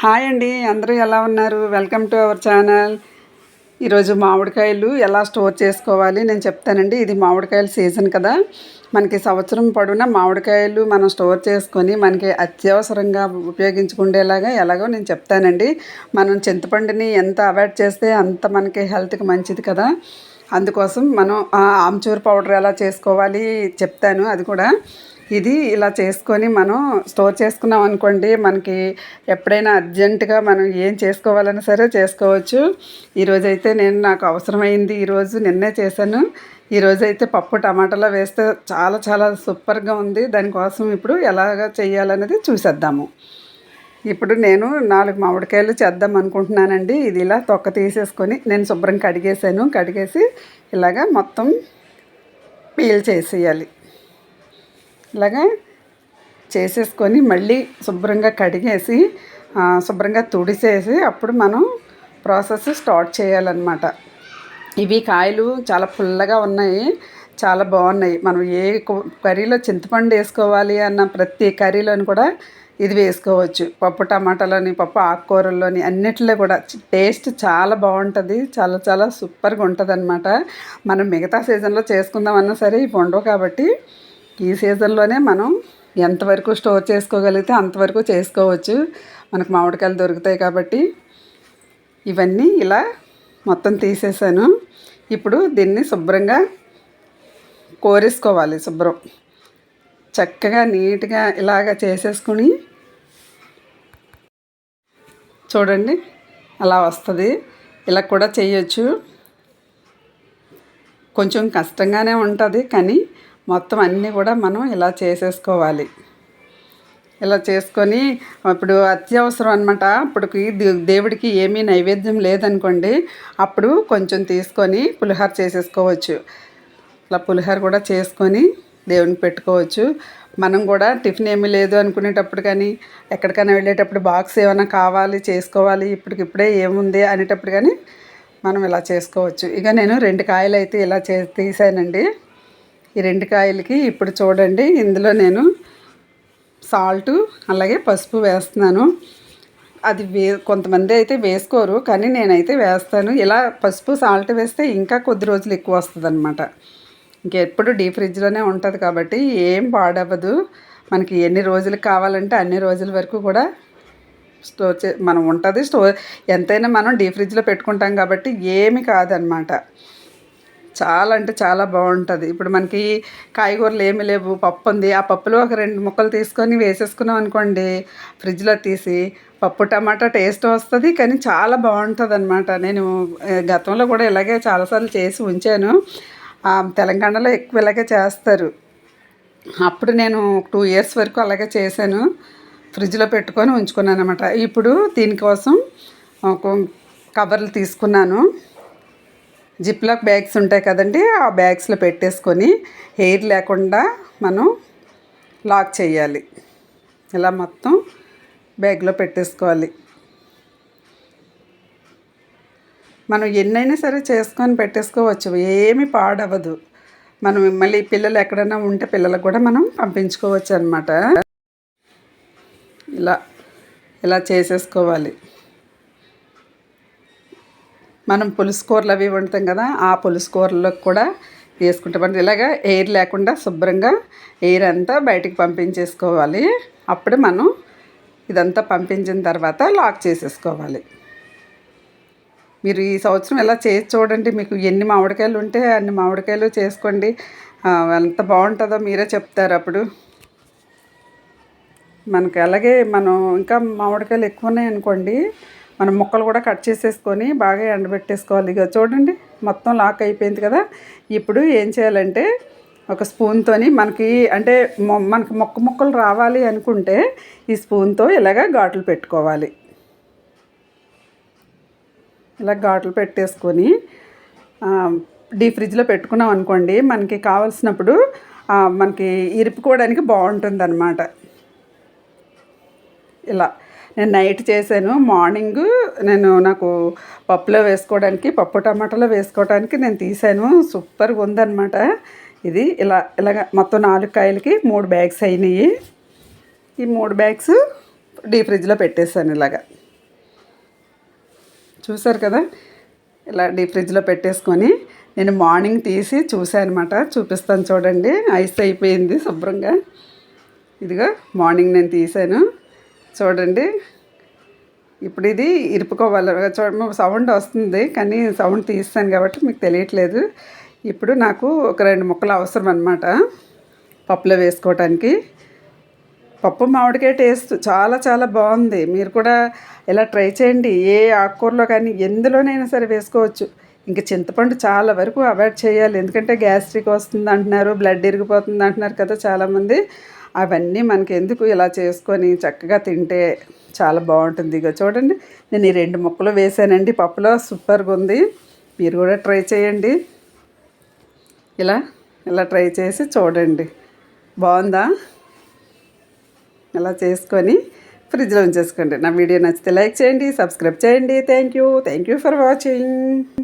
Hi అండి అందరూ ఎలా ఉన్నారు? వెల్కమ్ టు అవర్ ఛానల్ ఈరోజు మామిడికాయలు ఎలా స్టోర్ చేసుకోవాలి? నేను చెప్తానండి ఇది మామిడికాయల సీజన్ కదా. మనకి సంవత్సరం పొడవునా మామిడికాయలు మనం స్టోర్ చేసుకొని మనకి అత్యవసరంగా ఉపయోగించుకునేలాగా ఎలాగో నేను చెప్తానండి. మనం చింతపండుని ఎంత అవాయిడ్ చేస్తే అంత మనకి హెల్త్కి మంచిది కదా. అందుకోసం మనం ఆ ఆమ్చూర్ పౌడర్ ఎలా చేసుకోవాలి చెప్తాను అది కూడా. ఇది ఇలా చేసుకొని మనం స్టోర్ చేసుకున్నాం అనుకోండి మనకి ఎప్పుడైనా అర్జెంటుగా మనం ఏం చేసుకోవాలన్నా సరే చేసుకోవచ్చు. ఈరోజైతే నేను నాకు అవసరమైంది ఈరోజు నిన్నే చేశాను. ఈరోజు అయితే పప్పు టమాటాలో వేస్తే చాలా చాలా సూపర్గా ఉంది. దానికోసం ఇప్పుడు ఎలాగ చేయాలనేది చూసేద్దాము. ఇప్పుడు నేను నాలుగు మామిడికాయలు చేద్దాం అనుకుంటున్నానండి. ఇది ఇలా తొక్క తీసేసుకొని నేను శుభ్రం కడిగేసాను కడిగేసి ఇలాగా మొత్తం పీల్ చేసేయాలి. ఇలాగా చేసేసుకొని మళ్ళీ శుభ్రంగా కడిగేసి శుభ్రంగా తుడిసేసి అప్పుడు మనం ప్రాసెస్ స్టార్ట్ చేయాలన్నమాట. ఇవి కాయలు చాలా పుల్లగా ఉన్నాయి చాలా బాగున్నాయి. మనం ఏ కర్రీలో చింతపండు వేసుకోవాలి అన్న ప్రతి కర్రీలోని కూడా ఇది వేసుకోవచ్చు. పప్పు టమాటాలోని పప్పు ఆకుకూరల్లోని అన్నిట్లో కూడా టేస్ట్ చాలా బాగుంటుంది చాలా చాలా సూపర్గా ఉంటుంది అనమాట మనం మిగతా సీజన్లో చేసుకుందామన్నా సరే ఇవి ఉండవు కాబట్టి ఈ సీజన్లోనే మనం ఎంతవరకు స్టోర్ చేసుకోగలిగితే అంతవరకు చేసుకోవచ్చు. మనకు మామిడికాయలు దొరుకుతాయి కాబట్టి ఇవన్నీ ఇలా మొత్తం తీసేసాను. ఇప్పుడు దీన్ని శుభ్రంగా కోరేసుకోవాలి శుభ్రం. చక్కగా నీట్గా ఇలాగ చేసేసుకుని చూడండి అలా వస్తుంది. ఇలా కూడా చేయొచ్చు. కొంచెం కష్టంగానే ఉంటుంది కానీ మొత్తం అన్నీ కూడా మనం ఇలా చేసేసుకోవాలి. ఇలా చేసుకొని ఇప్పుడు అత్యవసరం అనమాట అప్పటికి దేవుడికి ఏమీ నైవేద్యం లేదనుకోండి అప్పుడు కొంచెం తీసుకొని పులిహోర చేసేసుకోవచ్చు. ఇలా పులిహోర కూడా చేసుకొని దేవునికి పెట్టుకోవచ్చు. మనం కూడా టిఫిన్ ఏమీ లేదు అనుకునేటప్పుడు కానీ ఎక్కడికైనా వెళ్ళేటప్పుడు బాక్స్ ఏమైనా కావాలి చేసుకోవాలి ఇప్పటికిప్పుడే ఏముంది అనేటప్పుడు కానీ మనం ఇలా చేసుకోవచ్చు. ఇక నేను రెండు కాయలు అయితే ఇలా చే తీసానండి. ఈ రెండు కాయలకి ఇప్పుడు చూడండి ఇందులో నేను సాల్టు అలాగే పసుపు వేస్తున్నాను. అది వే కొంతమంది అయితే వేసుకోరు కానీ నేనైతే వేస్తాను. ఇలా పసుపు సాల్ట్ వేస్తే ఇంకా కొద్ది రోజులు ఎక్కువ వస్తుంది అనమాట ఇంకెప్పుడు డీ ఫ్రిడ్జ్లోనే ఉంటుంది కాబట్టి ఏం పాడవ్వదు. మనకి ఎన్ని రోజులు కావాలంటే అన్ని రోజుల వరకు కూడా స్టోర్ చే మనం ఉంటుంది స్టోర్ ఎంతైనా మనం డీ ఫ్రిడ్జ్లో పెట్టుకుంటాం కాబట్టి ఏమి కాదనమాట చాలా అంటే చాలా బాగుంటుంది. ఇప్పుడు మనకి కాయగూరలు ఏమి లేవు. పప్పు ఉంది. ఆ పప్పులో ఒక రెండు ముక్కలు తీసుకొని వేసేసుకున్నాం అనుకోండి ఫ్రిడ్జ్లో తీసి పప్పు టమాటా టేస్ట్ వస్తుంది కానీ చాలా బాగుంటుంది అనమాట నేను గతంలో కూడా ఇలాగే చాలాసార్లు చేసి ఉంచాను. తెలంగాణలో ఎక్కువ ఇలాగే చేస్తారు. అప్పుడు నేను టూ ఇయర్స్ వరకు అలాగే చేశాను. ఫ్రిడ్జ్లో పెట్టుకొని ఉంచుకున్నాను అనమాట ఇప్పుడు దీనికోసం కవర్లు తీసుకున్నాను. జిప్లాక్ బ్యాగ్స్ ఉంటాయి కదండి ఆ బ్యాగ్స్లో పెట్టేసుకొని హెయిర్ లేకుండా మనం లాక్ చేయాలి. ఇలా మొత్తం బ్యాగ్లో పెట్టేసుకోవాలి. మనం ఎన్నైనా సరే చేసుకొని పెట్టేసుకోవచ్చు ఏమి పాడవదు మనం మళ్ళీ పిల్లలు ఎక్కడైనా ఉంటే పిల్లలకు కూడా మనం పంపించుకోవచ్చు అనమాట ఇలా ఇలా చేసేసుకోవాలి. మనం పులుసు కూరలు అవి వండుతాం కదా ఆ పులుసు కూరలకు కూడా వేసుకుంటాం. ఇలాగా ఎయిర్ లేకుండా శుభ్రంగా ఎయిర్ అంతా బయటికి పంపించేసుకోవాలి. అప్పుడు మనం ఇదంతా పంపించిన తర్వాత లాక్ చేసేసుకోవాలి. మీరు ఈ సంవత్సరం ఎలా చేసి చూడండి మీకు ఎన్ని మామిడికాయలు ఉంటే అన్ని మామిడికాయలు చేసుకోండి. ఎంత బాగుంటుందో మీరే చెప్తారు అప్పుడు. మనకి అలాగే మనం ఇంకా మామిడికాయలు ఎక్కువ ఉన్నాయి అనుకోండి. మనం ముక్కలు కూడా కట్ చేసేసుకొని బాగా ఎండబెట్టేసుకోవాలి. ఇక చూడండి మొత్తం లాక్ అయిపోయింది కదా. ఇప్పుడు ఏం చేయాలంటే ఒక స్పూన్తోని మనకి అంటే మనకి మొక్క ముక్కలు రావాలి అనుకుంటే ఈ స్పూన్తో ఇలాగ ఘాట్లు పెట్టుకోవాలి. ఇలా ఘాట్లు పెట్టేసుకొని డీ ఫ్రిడ్జ్లో పెట్టుకున్నాం అనుకోండి మనకి కావాల్సినప్పుడు మనకి ఇరుపుకోవడానికి బాగుంటుంది అన్నమాట ఇలా. నేను నైట్ చేశాను. మార్నింగ్ నేను నాకు పప్పులో వేసుకోవడానికి పప్పు టమాటాలో వేసుకోవడానికి నేను తీసాను సూపర్గా ఉందన్నమాట. ఇది ఇలా ఇలాగ మొత్తం నాలుగు కాయలకి మూడు బ్యాగ్స్ అయినాయి. ఈ మూడు బ్యాగ్స్ డీ ఫ్రిడ్జ్లో పెట్టేశాను ఇలాగా. చూసారు కదా? ఇలా డీప్ ఫ్రిడ్జ్లో పెట్టేసుకొని నేను మార్నింగ్ తీసి చూసాను అనమాట చూపిస్తాను చూడండి. ఐస్ అయిపోయింది శుభ్రంగా. ఇదిగో మార్నింగ్ నేను తీసాను చూడండి. ఇప్పుడు ఇది ఇరుపుకోవాలి. చూడ సౌండ్ వస్తుంది కానీ సౌండ్ తీస్తాను కాబట్టి మీకు తెలియట్లేదు. ఇప్పుడు నాకు ఒక రెండు ముక్కలు అవసరం అనమాట పప్పులో వేసుకోవటానికి. పప్పు మామిడికాయ టేస్ట్ చాలా చాలా బాగుంది. మీరు కూడా ఇలా ట్రై చేయండి. ఏ ఆకుకూరలో కానీ ఎందులోనైనా సరే వేసుకోవచ్చు. ఇంకా చింతపండు చాలా వరకు అవాయిడ్ చేయాలి. ఎందుకంటే గ్యాస్ట్రిక్ వస్తుంది అంటున్నారు బ్లడ్ ఇరిగిపోతుంది అంటున్నారు కదా చాలామంది. అవన్నీ మనకి ఎందుకు ఇలా చేసుకొని చక్కగా తింటే చాలా బాగుంటుంది. ఇక చూడండి నేను ఈ రెండు ముక్కలు వేసానండి. పప్పులో సూపర్గా ఉంది. మీరు కూడా ట్రై చేయండి. ఇలా ఇలా ట్రై చేసి చూడండి. బాగుందా? ఇలా చేసుకొని ఫ్రిడ్జ్లో ఉంచేసుకోండి. నా వీడియో నచ్చితే లైక్ చేయండి సబ్స్క్రైబ్ చేయండి. Thank you. Thank you for watching.